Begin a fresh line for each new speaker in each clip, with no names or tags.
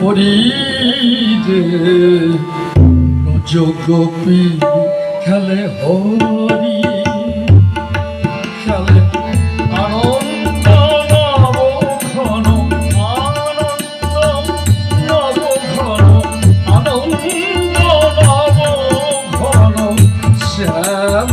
করি যে রজগোপী খেলে হরি খেলে আনন্দ নব ঘন আনন্দ আনন্দ শ্যাম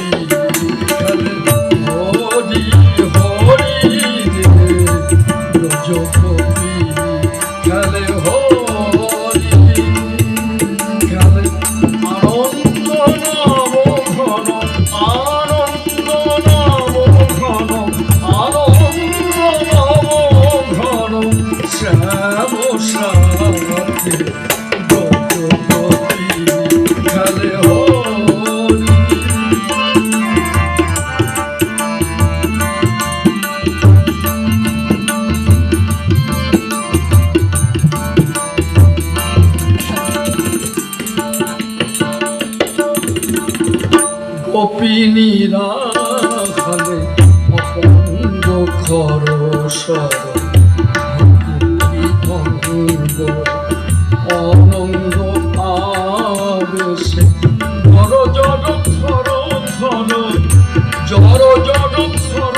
গোপিনীরা খালে অপঙ্গ খর সর অঙ্গ অনঙ্গ আবেশে ধর জড় থর জড় জড় থর